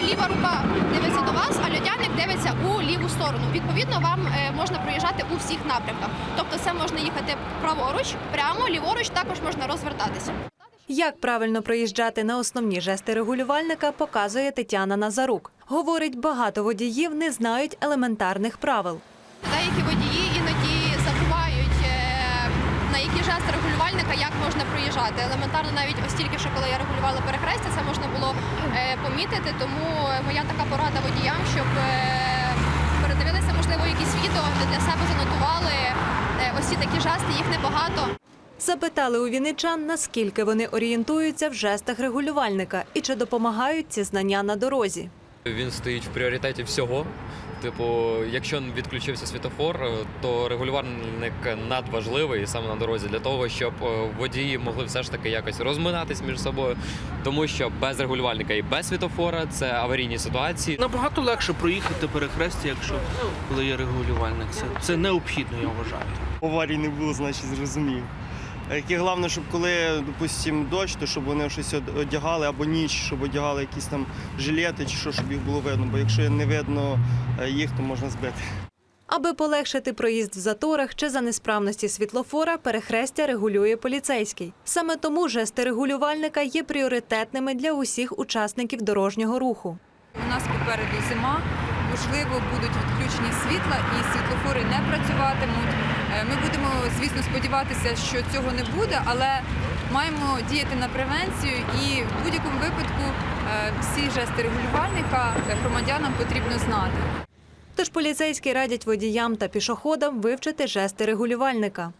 Ліва рука дивиться до вас, а льодяник дивиться у ліву сторону. Відповідно, вам е, можна проїжджати у всіх напрямках. Тобто, це можна їхати праворуч, прямо, ліворуч, також можна розвертатися. Як правильно проїжджати на основні жести регулювальника, показує Тетяна Назарук. Говорить, багато водіїв не знають елементарних правил. Деякі водії іноді забувають е, на які жести регулювальника, як можна проїжджати. Елементарно, навіть ось тільки що коли я регулювала перехрестя, це можна помітити. Тому е, моя така порада водіям, щоб е, передивилися, можливо, якісь відео, де для себе занотували е, ось ці такі жести, їх небагато. Запитали у вінничан, наскільки вони орієнтуються в жестах регулювальника і чи допомагають ці знання на дорозі. Він стоїть в пріоритеті всього. Типу, якщо відключився світофор, е, то регулювальник надважливий саме на дорозі для того, щоб е, водії могли все ж таки якось розминатись між собою, тому що без регулювальника і без світофора це аварійні ситуації. Набагато легше проїхати перехрестя, якщо коли є регулювальник. Це, це необхідно, я вважаю. аварій не було, значить зрозумів. Яке головне, щоб коли, допустим, дощ, то щоб вони щось одягали або ніч, щоб одягали якісь там жилети чи що, щоб їх було видно. Бо якщо не видно е, їх, то можна збити. Аби полегшити проїзд в заторах чи за несправності світлофора, перехрестя регулює поліцейський. Саме тому жести регулювальника є пріоритетними для усіх учасників дорожнього руху. У нас попереду зима, можливо, будуть відключені світла і світлофори не працюватимуть. Е, Ми будемо, звісно, сподіватися, що цього не буде, але маємо діяти на превенцію і в будь-якому випадку е, всі жести регулювальника е, громадянам потрібно знати. Тож поліцейські радять водіям та пішоходам вивчити жести регулювальника.